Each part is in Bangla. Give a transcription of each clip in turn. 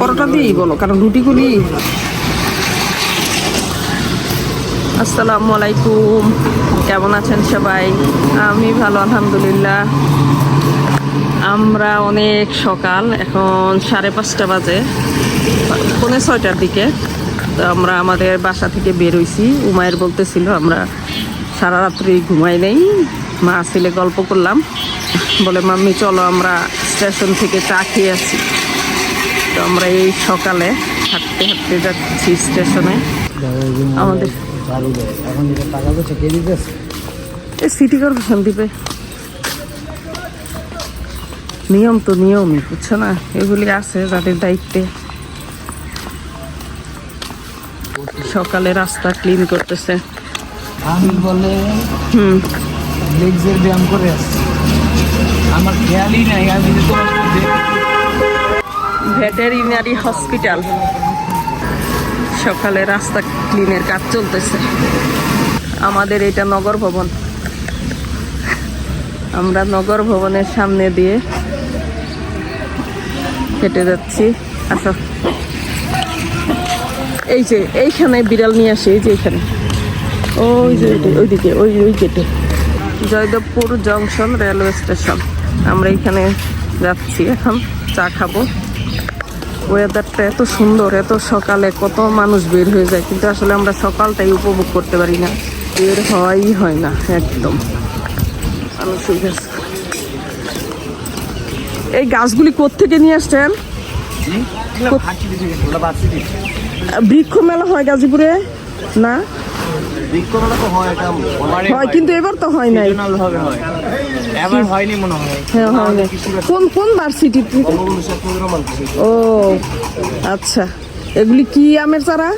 পরোটা দিয়েই বলো, কারণ রুটিগুলি আসসালামু আলাইকুম। কেমন আছেন সবাই? আমি ভালো, আলহামদুলিল্লাহ। আমরা অনেক সকাল, এখন সাড়ে পাঁচটা বাজে, পৌনে ছয়টার দিকে। তো আমরা আমাদের বাসা থেকে বের হইছি। উমায়ের বলতেছিল, আমরা সারা রাত্রি ঘুমাই নেই। মা ছেলে গল্প করলাম। বলে, মাম্মি, চলো, আমরা স্টেশন থেকে চা খেয়ে আসি। তো আমরা এই সকালে হাঁটতে হাঁটতে যাচ্ছি স্টেশনে। আমাদের সিটি কর্পোরেশন দিবে নিয়ম তো নিয়মই বুঝছ না? এগুলি আছে যাদের দায়িত্বে। সকালে রাস্তা ক্লিন করতেছে। আমি বলে হুম। লেগসের ব্যায়াম করে আসছি। আমার খেয়ালই নাই আমি তোমার সাথে ভেটেরিনারি হসপিটাল সকালে রাস্তা ক্লিনের কাজ চলতেছে। আমাদের এটা নগর ভবন। আমরা নগর ভবনের সামনে দিয়ে হেঁটে যাচ্ছি। আচ্ছা এই যে, এইখানে বিড়াল নিয়ে আসে, এই যে এইখানে ওই যে ওইদিকে, ওই ওই গেটে। Joydebpur junction railway station. আমরা এইখানে যাচ্ছি এখন, চা খাব। ওয়েদারটা এত সুন্দর এত সকালে কত মানুষ বের হয়ে যায় কিন্তু আসলে আমরা সকালটাই উপভোগ করতে পারি না। বের হওয়াই হয় না একদম। এই গাছগুলি কোত্থেকে নিয়ে আসছেন? বৃক্ষ মেলা হয় গাজীপুরে? না? হয় কিন্তু এবার তো হয় নাই। ভাবে হয়। এবার হয়নি মনে হয়। হ্যাঁ হয় নাই। কোন কোন ভার্সিটি ও আচ্ছা। এগুলি কি আমের চারা?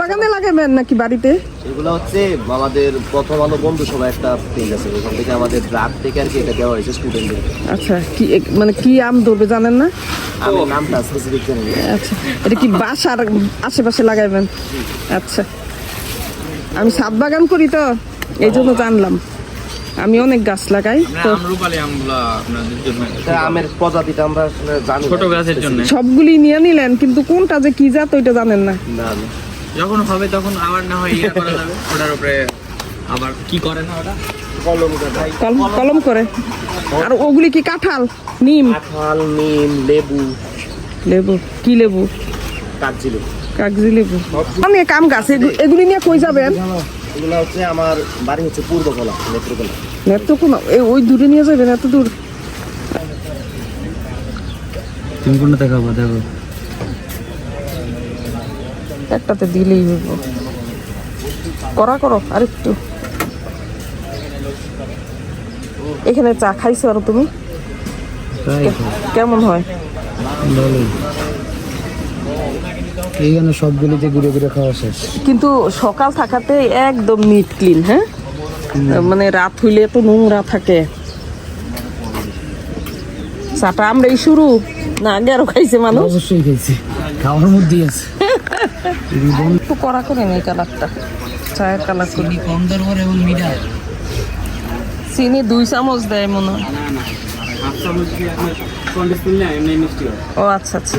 বাগানে লাগাবেন নাকি বাড়িতে? এগুলো হচ্ছে আমাদের প্রথম আলো বন্ধু সবাই একটা পেজ আছে। ওখান থেকে আমাদের রাত থেকে আর কি এটা দেওয়া হয়েছে স্টুডেন্টদের আচ্ছা কি মানে কি আম ধরবে জানেন না? আমি নামটা স্পেসিফিক জানি না। আচ্ছা এটা কি বাসার আশেপাশে লাগাইবেন? আচ্ছা। আমি সাত বাগান করি তো এই জন্য জানলাম আমি অনেক গাছ লাগাই তো আমরুপালি আমগুলো আপনাদের জন্য এটা আমের প্রজাতিটা আমরা জানি ছোট গাছের জন্য। সবগুলি নিয়ে নিলেন কিন্তু কোনটা যে কি জাত ওইটা জানেন না। যখন হবে তখন আবার না হয় ইয়ে করা যাবে ওটার উপরে আবার কি করে না ওটা কলম করে। আর ওগুলি কি কাঁঠাল? নিম? কাঁঠাল নিম লেবু। লেবু কি লেবু? কাগজি লেবু। কাগজি লেবু আম গাছ এগু- এগুলি নিয়ে কই যাবেন? এগুলো হচ্ছে আমার বাড়ি হচ্ছে পূর্বকলা নেত্রকলা এত কোন এই ওই দূরে নিয়ে যাবেন এত দূর। তুমি কোনটা দেখাবো দেখো একটাতে দিলেই হইব। করা করো আরেকটু এখানে চা খাইছো আর তুমি? কেমন হয়? ভালোই। এইখানে সবগুলিতে ঘুরে ঘুরে খাওয়া শেষ। কিন্তু সকাল থাকাতে একদম নিট ক্লিন হ্যাঁ? মানে রাত হইলে তো নোংরা থাকে। চাটা আমরাই শুরু না আগে আরও খাইছে মানুষ? অবশ্যই খেয়েছি খাওয়ার মধ্যেই আছে। একটু কড়া করে নেই কালারটা চায়ের কালার করে। কম দরবার এবং মিঠা। চিনি দুই চামচ দেয় মনে হয়। ও আচ্ছা আচ্ছা।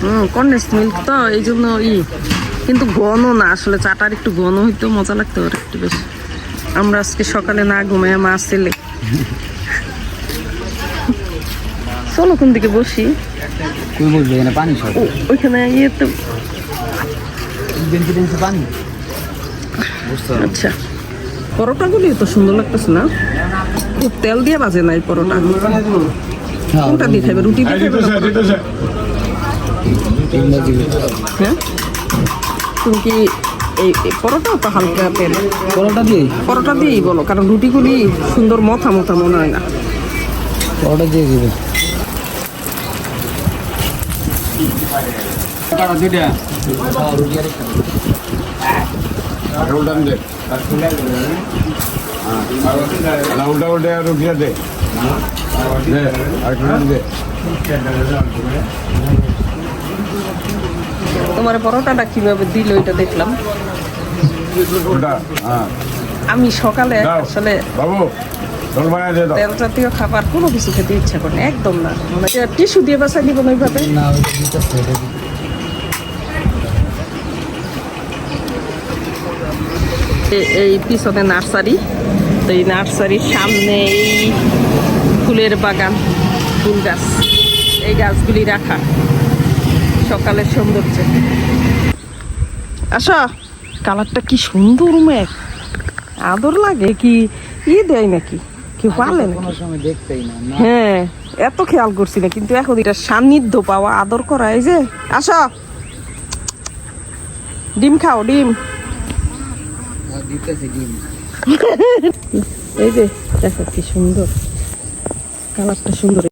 হুম কন্ডেন্স মিল্ক তো এই জন্য ই। কিন্তু ঘন না আসলে চাটার একটু ঘন হইতো মজা লাগতো আর একটু বেশি। আমরা আজকে সকালে না ঘুমায় মাছ ছেলে চলো কোন দিকে বসি? পানি ওইখানে ইয়ে তো পানি? আচ্ছা। পরোটাগুলি তো সুন্দর লাগতেছে না? খুব তেল দিয়ে বাজে নাই পরোটা? কোনটা দিয়ে খাইবে? রুটি দিয়ে খাইবে না পরোটা? হ্যাঁ? তুমি কি এই পরোটা তো হালকা তেল? পরোটা দিয়ে পরোটা দিয়েই বলো কারণ রুটিগুলি সুন্দর মথা মথা মনে হয় না। পরোটা দিয়ে দিবে। রুটিটা দে দে আর দে তোমার পরোটাটা কীভাবে দিল ওইটা দেখলাম। হ্যাঁ। আমি সকালে আসলে তেল জাতীয় খাবার কোনো কিছু খেতে ইচ্ছা করে না একদম না। মানে টিস্যু দিয়ে বাসায় নিব না ওইভাবে? এই পিছনে নার্সারি তো এই নার্সারির সামনে এই ফুলের বাগান ফুল গাছ এই গাছগুলি রাখা। সকালের সৌন্দর্য। আসো। কালারটা কি সুন্দর মেঘ। আদর লাগে কি ই দেয় নাকি? পালে না না। হ্যাঁ এত খেয়াল করছি না কিন্তু এখন এটা সান্নিধ্য পাওয়া আদর করা এই যে আসো। ডিম খাও ডিম। ডিম। এই যে দেখো কি সুন্দর। কালারটা সুন্দর।